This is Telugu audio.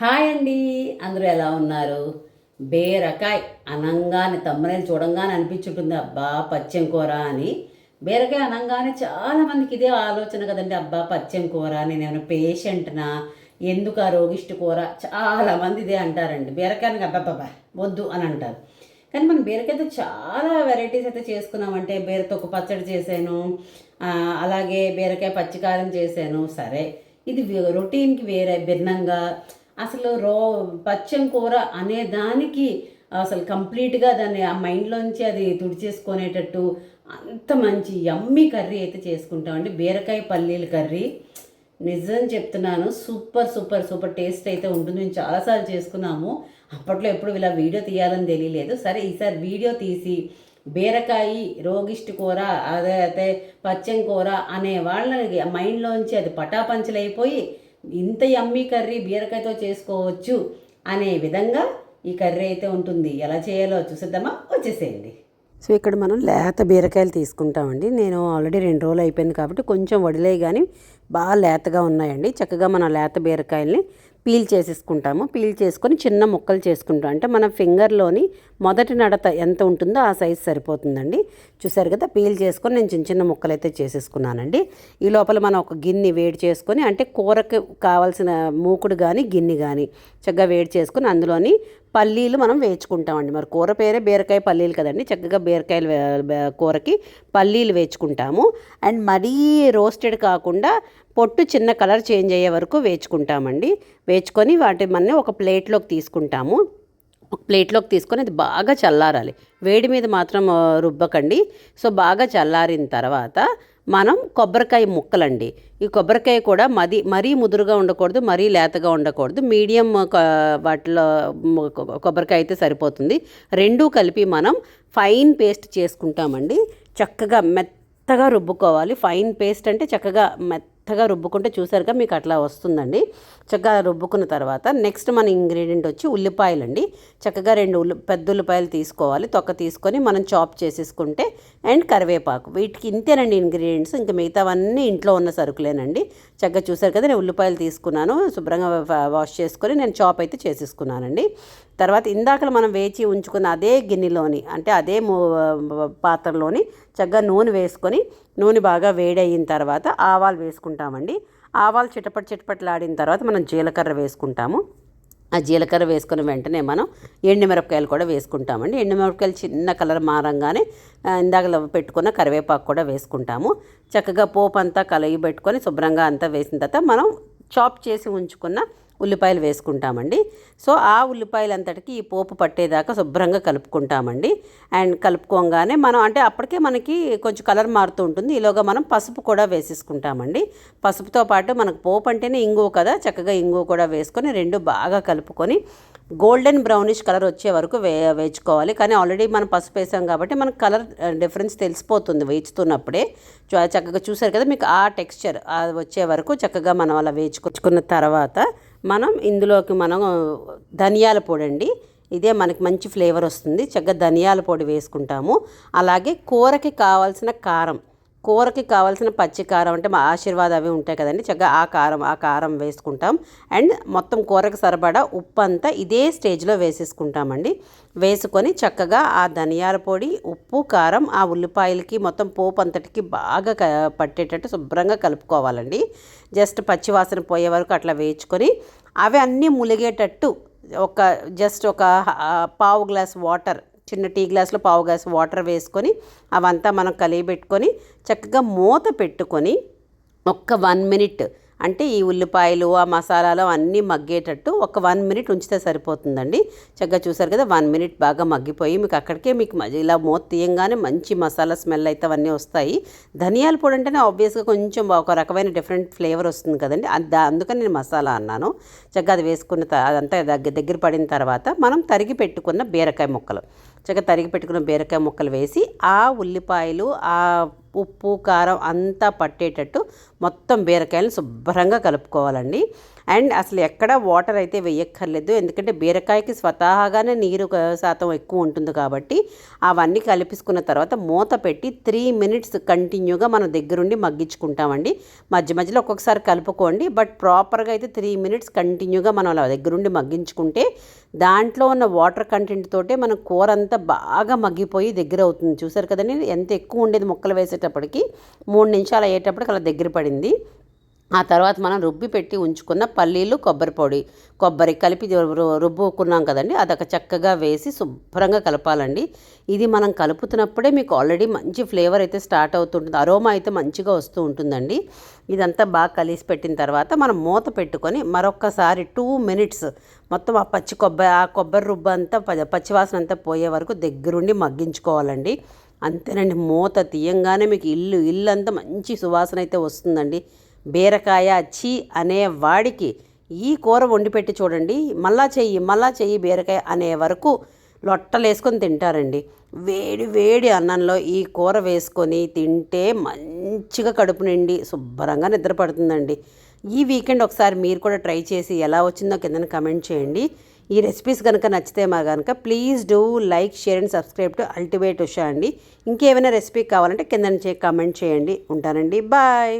హాయ్ అండి. అందరూ ఎలా ఉన్నారు? బీరకాయ అనంగానే తమ్మనేది చూడంగానే అనిపించుంటుంది. అబ్బా పచ్చం కూర అని. బీరకాయ అనంగానే చాలామందికి ఇదే ఆలోచన కదండి. అబ్బా పచ్చం కూర నేను పేషెంట్నా? ఎందుకు ఆ రోగిష్టి కూర? చాలా మంది ఇదే అంటారండి. బీరకాయని అబ్బాబ్బా వద్దు అని అంటారు. కానీ మనం బీరకాయతో చాలా వెరైటీస్ అయితే చేసుకున్నామంటే బీరతొక్కు పచ్చడి చేశాను. అలాగే బీరకాయ పచ్చికారం చేశాను. సరే. ఇది రొటీన్కి వేరే భిన్నంగా అసలు రో పచ్చం కూర అనే దానికి అసలు కంప్లీట్గా దాన్ని ఆ మైండ్లోంచి అది తుడిచేసుకునేటట్టు అంత మంచి యమ్మీ కర్రీ అయితే చేసుకుంటామండి. బీరకాయ పల్లీల కర్రీ. నిజం చెప్తున్నాను సూపర్ సూపర్ సూపర్ టేస్ట్ అయితే ఉంటుంది. మేము చాలాసార్లు చేసుకున్నాము. అప్పట్లో ఎప్పుడు ఇలా వీడియో తీయాలని తెలియలేదు. సరే ఈసారి వీడియో తీసి బీరకాయ రోగిష్టి కూర అదే అయితే పచ్చం కూర అనే వాళ్ళ మైండ్లోంచి అది పటాపంచలైపోయి ఇంత యమ్మీ కర్రీ బీరకాయతో చేసుకోవచ్చు అనే విధంగా ఈ కర్రీ అయితే ఉంటుంది. ఎలా చేయాలో చూసేద్దామా? వచ్చేసేయండి. సో ఇక్కడ మనం లేత బీరకాయలు తీసుకుంటామండి. నేను ఆల్రెడీ రెండు రోజులు అయిపోయింది కాబట్టి కొంచెం వడిలే కానీ బాగా లేతగా ఉన్నాయండి. చక్కగా మన లేత బీరకాయల్ని పీల్ చేసేసుకుంటాము. పీల్ చేసుకొని చిన్న ముక్కలు చేసుకుంటాం. అంటే మన ఫింగర్లోని మొదటి నడత ఎంత ఉంటుందో ఆ సైజ్ సరిపోతుందండి. చూసారు కదా పీల్ చేసుకొని నేను చిన్న చిన్న ముక్కలు అయితే చేసేసుకున్నానండి. ఈ లోపల మనం ఒక గిన్నె వేడి చేసుకొని అంటే కూరకు కావాల్సిన మూకుడు కానీ గిన్నె కానీ చక్కగా వేడి చేసుకొని అందులోని పల్లీలు మనం వేయించుకుంటామండి. మరి కూర పేరే బీరకాయ పల్లీలు కదండి. చక్కగా బీరకాయలు కూరకి పల్లీలు వేయించుకుంటాము. అండ్ మరీ రోస్టెడ్ కాకుండా పొట్టు చిన్న కలర్ చేంజ్ అయ్యే వరకు వేయించుకుంటామండి. వేయించుకొని వాటి మన ఒక ప్లేట్లోకి తీసుకుంటాము. ఒక ప్లేట్లోకి తీసుకొని అది బాగా చల్లారాలి. వేడి మీద మాత్రం రుబ్బకండి. సో బాగా చల్లారిన తర్వాత మనం కొబ్బరికాయ ముక్కలండి. ఈ కొబ్బరికాయ కూడా మది మరీ ముదురుగా ఉండకూడదు మరీ లేతగా ఉండకూడదు. మీడియం వాటిలో కొబ్బరికాయ అయితే సరిపోతుంది. రెండూ కలిపి మనం ఫైన్ పేస్ట్ చేసుకుంటామండి. చక్కగా మెత్తగా రుబ్బుకోవాలి. ఫైన్ పేస్ట్ అంటే చక్కగా మెత్త మెత్తగా రుబ్బుకుంటే చూసారుగా మీకు అట్లా వస్తుందండి. చక్కగా రుబ్బుకున్న తర్వాత నెక్స్ట్ మన ఇంగ్రీడియంట్ వచ్చి ఉల్లిపాయలు అండి చక్కగా రెండు ఉల్లి పెద్ద ఉల్లిపాయలు తీసుకోవాలి. తొక్క తీసుకొని మనం చాప్ చేసేసుకుంటే అండ్ కరివేపాకు. వీటికి ఇంతేనండి ఇంగ్రీడియంట్స్. ఇంకా మిగతావన్నీ ఇంట్లో ఉన్న సరుకులేనండి. చక్కగా చూసారు కదా నేను ఉల్లిపాయలు తీసుకున్నాను. శుభ్రంగా వాష్ చేసుకొని నేను చాప్ అయితే చేసేసుకున్నానండి. తర్వాత ఇందాక మనం వేచి ఉంచుకున్న అదే గిన్నెలోని అంటే అదే మూ- పాత్రలోని చక్కగా నూనె వేసుకొని నూనె బాగా వేడయిన తర్వాత ఆవాలు వేసుకుంటామండి. ఆవాలు చిటపట చిటపట్లాడిన తర్వాత మనం జీలకర్ర వేసుకుంటాము. ఆ జీలకర్ర వేసుకున్న వెంటనే మనం ఎండుమిరపకాయలు కూడా వేసుకుంటామండి. ఎండుమిరపకాయలు చిన్న కలర్ మారంగానే ఇందాక పెట్టుకున్న కరివేపాకు కూడా వేసుకుంటాము. చక్కగా పోపు అంతా కలగి పెట్టుకొని శుభ్రంగా అంతా వేసిన తర్వాత మనం చాప్ చేసి ఉంచుకున్న ఉల్లిపాయలు వేసుకుంటామండి. సో ఆ ఉల్లిపాయలు అంతటికి ఈ పోపు పట్టేదాకా శుభ్రంగా కలుపుకుంటామండి. అండ్ కలుపుకోగానే మనం అంటే అప్పటికే మనకి కొంచెం కలర్ మారుతూ ఉంటుంది. ఈలోగా మనం పసుపు కూడా వేసేసుకుంటామండి. పసుపుతో పాటు మనకు పోపు అంటేనే ఇంగువ కదా చక్కగా ఇంగువ కూడా వేసుకొని రెండు బాగా కలుపుకొని గోల్డెన్ బ్రౌనిష్ కలర్ వచ్చే వరకు వే వేయించుకోవాలి. కానీ ఆల్రెడీ మనం పసుపు వేసాం కాబట్టి మనకు కలర్ డిఫరెన్స్ తెలిసిపోతుంది వేయించుతున్నప్పుడే చక్కగా చూసారు కదా మీకు ఆ టెక్స్చర్ అది వచ్చే వరకు చక్కగా మనం అలా వేయించుకొచ్చుకున్న తర్వాత మనం ఇందులోకి మనం ధనియాల పొడి అండి ఇదే మనకి మంచి ఫ్లేవర్ వస్తుంది. చక్కగా ధనియాల పొడి వేసుకుంటాము. అలాగే కూరకి కావాల్సిన కారం. కూరకి కావాల్సిన పచ్చి కారం అంటే మా ఆశీర్వాదం అవి ఉంటాయి కదండి. చక్కగా ఆ కారం ఆ కారం వేసుకుంటాం. అండ్ మొత్తం కూరకి సరిపడా ఉప్పు అంతా ఇదే స్టేజ్లో వేసేసుకుంటామండి. వేసుకొని చక్కగా ఆ ధనియాల పొడి ఉప్పు కారం ఆ ఉల్లిపాయలకి మొత్తం పోపు అంతటికి బాగా క- పట్టేటట్టు శుభ్రంగా కలుపుకోవాలండి. జస్ట్ పచ్చివాసన పోయే వరకు అట్లా వేయించుకొని అవి అన్నీ ములిగేటట్టు ఒక జస్ట్ ఒక పావు గ్లాస్ వాటర్ చిన్న టీ గ్లాస్లో పావు గ్లాస్ వాటర్ వేసుకొని అవంతా మనం కలియబెట్టుకొని చక్కగా మూత పెట్టుకొని ఒక్క వన్ మినిట్ అంటే ఈ ఉల్లిపాయలు ఆ మసాలాలు అన్నీ మగ్గేటట్టు ఒక వన్ మినిట్ ఉంచితే సరిపోతుందండి. చక్కగా చూసారు కదా వన్ మినిట్ బాగా మగ్గిపోయి మీకు అక్కడికే మీకు మ- ఇలా మూత తీయంగానే మంచి మసాలా స్మెల్ అయితే అవన్నీ వస్తాయి. ధనియాల పొడి అంటేనే ఆబ్వియస్గా కొంచెం ఒక రకమైన డిఫరెంట్ ఫ్లేవర్ వస్తుంది కదండి. అది అందుకని నేను మసాలా అన్నాను. చక్కగా అది వేసుకున్న త- అదంతా దగ్గర దగ్గర పడిన తర్వాత మనం తరిగి పెట్టుకున్న బీరకాయ ముక్కలు. చక్కగా తరిగి పెట్టుకున్న బీరకాయ ముక్కలు వేసి ఆ ఉల్లిపాయలు ఆ ఉప్పు కారం అంతా పట్టేటట్టు మొత్తం బీరకాయలను శుభ్రంగా కలుపుకోవాలండి. అండ్ అసలు ఎక్కడ వాటర్ అయితే వేయక్కర్లేదు. ఎందుకంటే బీరకాయకి స్వతహాగానే నీరు శాతం ఎక్కువ ఉంటుంది కాబట్టి అవన్నీ కలిపిసుకున్న తర్వాత మూత పెట్టి త్రీ మినిట్స్ కంటిన్యూగా మనం దగ్గరుండి మగ్గించుకుంటామండి. మధ్య మధ్యలో ఒక్కొక్కసారి కలుపుకోండి. బట్ ప్రాపర్గా అయితే త్రీ మినిట్స్ కంటిన్యూగా మనం అలా దగ్గరుండి మగ్గించుకుంటే దాంట్లో ఉన్న వాటర్ కంటెంట్ తోటే మన కూర అంతా బాగా మగ్గిపోయి దగ్గర అవుతుంది చూసారు కదండి? ఎంత ఎక్కువ ఉండేది ముక్కలు వేసేటప్పటికి? మూడు నిమిషాలు అయ్యేటప్పటికి అలా దగ్గర పడింది. ఆ తర్వాత మనం రుబ్బి పెట్టి ఉంచుకున్న పల్లీలు కొబ్బరి పొడి. కొబ్బరి కలిపి రు- రుబ్బుకున్నాం కదండి అదొక చక్కగా వేసి శుభ్రంగా కలపాలండి. ఇది మనం కలుపుతున్నప్పుడే మీకు ఆల్రెడీ మంచి ఫ్లేవర్ అయితే స్టార్ట్ అవుతుంటుంది అరోమా అయితే మంచిగా వస్తూ ఉంటుందండి. ఇదంతా బాగా కలిసి పెట్టిన తర్వాత మనం మూత పెట్టుకొని మరొక్కసారి టూ మినిట్స్ మొత్తం ఆ పచ్చి కొబ్బరి ఆ కొబ్బరి రుబ్బు అంతా పచ్చివాసన అంతా పోయే వరకు దగ్గరుండి మగ్గించుకోవాలండి. అంతేనండి మూత తీయంగానే మీకు ఇల్లు ఇల్లు అంతా మంచి సువాసన అయితే వస్తుందండి. బీరకాయ చీ అనే వాడికి ఈ కూర వండిపెట్టి చూడండి. మళ్ళా చెయ్యి మళ్ళా చెయ్యి బీరకాయ అనే వరకు లొట్టలేసుకొని తింటారండి. వేడి వేడి అన్నంలో ఈ కూర వేసుకొని తింటే మంచిగా కడుపు నిండి శుభ్రంగా నిద్రపడుతుందండి ఈ వీకెండ్ ఒకసారి మీరు కూడా ట్రై చేసి ఎలా వచ్చిందో కింద కమెంట్ చేయండి. ఈ రెసిపీస్ కనుక నచ్చితే మా కనుక please do like share and subscribe to ultimate Usha అండి. ఇంకేమైనా రెసిపీ కావాలంటే కింద నుంచి కమెంట్ చేయండి. ఉంటానండి. బాయ్.